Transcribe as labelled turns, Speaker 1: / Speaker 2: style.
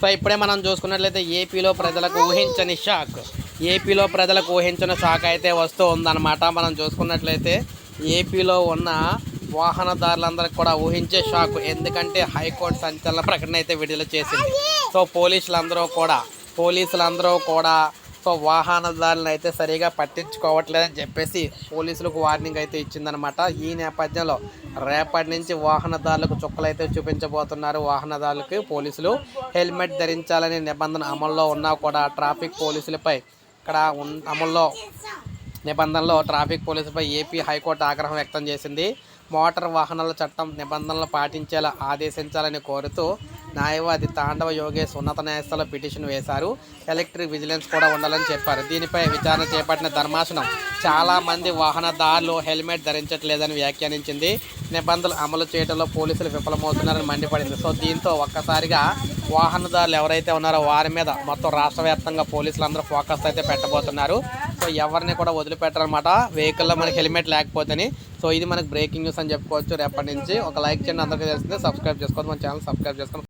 Speaker 1: So ఇప్పుడే మనం చూసుకున్నట్లయితే ఏపీలో ప్రజలకు ఊహించని షాక్. ఏపీలో ప్రజలకు ఊహించిన షాక్ అయితే వస్తూ ఉందన్నమాట. మనం చూసుకున్నట్లయితే ఏపీలో ఉన్న వాహనదారులందరికీ కూడా ఊహించే షాక్. ఎందుకంటే హైకోర్టు సంచలన ప్రకటన అయితే విడుదల చేసింది. సో పోలీసులందరూ కూడా పోలీసులందరూ కూడా సో వాహనదారులను అయితే సరిగా పట్టించుకోవట్లేదని చెప్పేసి పోలీసులకు వార్నింగ్ అయితే ఇచ్చిందనమాట ఈ నేపథ్యంలో రేపటి నుంచి వాహనదారులకు చుక్కలు అయితే చూపించబోతున్నారు. వాహనదారులకు పోలీసులు హెల్మెట్ ధరించాలనే నిబంధన అమల్లో ఉన్నా కూడా ట్రాఫిక్ పోలీసులపై ఇక్కడ ఉన్ అమల్లో నిబంధనలో ట్రాఫిక్ పోలీసుపై ఏపీ హైకోర్టు ఆగ్రహం వ్యక్తం చేసింది. మోటార్ వాహనాల చట్టం నిబంధనలు పాటించేలా ఆదేశించాలని కోరుతూ న్యాయవాది తాండవ యోగేష్ ఉన్నత న్యాయస్థానంలో పిటిషన్ వేశారు. ఎలక్ట్రిక్ విజిలెన్స్ కూడా ఉండాలని చెప్పారు. దీనిపై విచారణ చేపట్టిన ధర్మాసనం చాలామంది వాహనదారులు హెల్మెట్ ధరించట్లేదని వ్యాఖ్యానించింది. నిబంధనలు అమలు చేయడంలో పోలీసులు విఫలమవుతున్నారని మండిపడింది. సో దీంతో ఒక్కసారిగా వాహనదారులు ఎవరైతే ఉన్నారో వారి మీద మొత్తం రాష్ట్ర వ్యాప్తంగా పోలీసులు అందరూ ఫోకస్ అయితే పెట్టబోతున్నారు. సో ఎవరిని కూడా వదిలిపెట్టారనమాట వెహికల్లో మనకి హెల్మెట్ లేకపోతేని. సో ఇది మనకి బ్రేకింగ్ న్యూస్ అని చెప్పుకోవచ్చు రేపటి నుంచి. ఒక లైక్ చేయండి అందరికీ తెలిసిందే సబ్స్క్రైబ్ చేసుకోవద్దు. మన ఛానల్ సబ్స్క్రైబ్ చేసుకోండి.